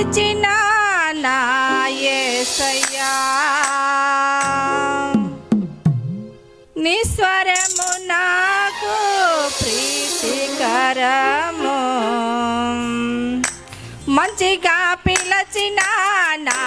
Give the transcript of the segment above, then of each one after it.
పిలిచిన నా నిస్వరము నాకు ప్రీతికరము. మంచిగా పిలచిన నా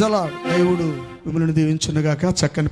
ప్రైజలా దేవుడు మిమ్మల్ని దీవించునుగాక. చక్కని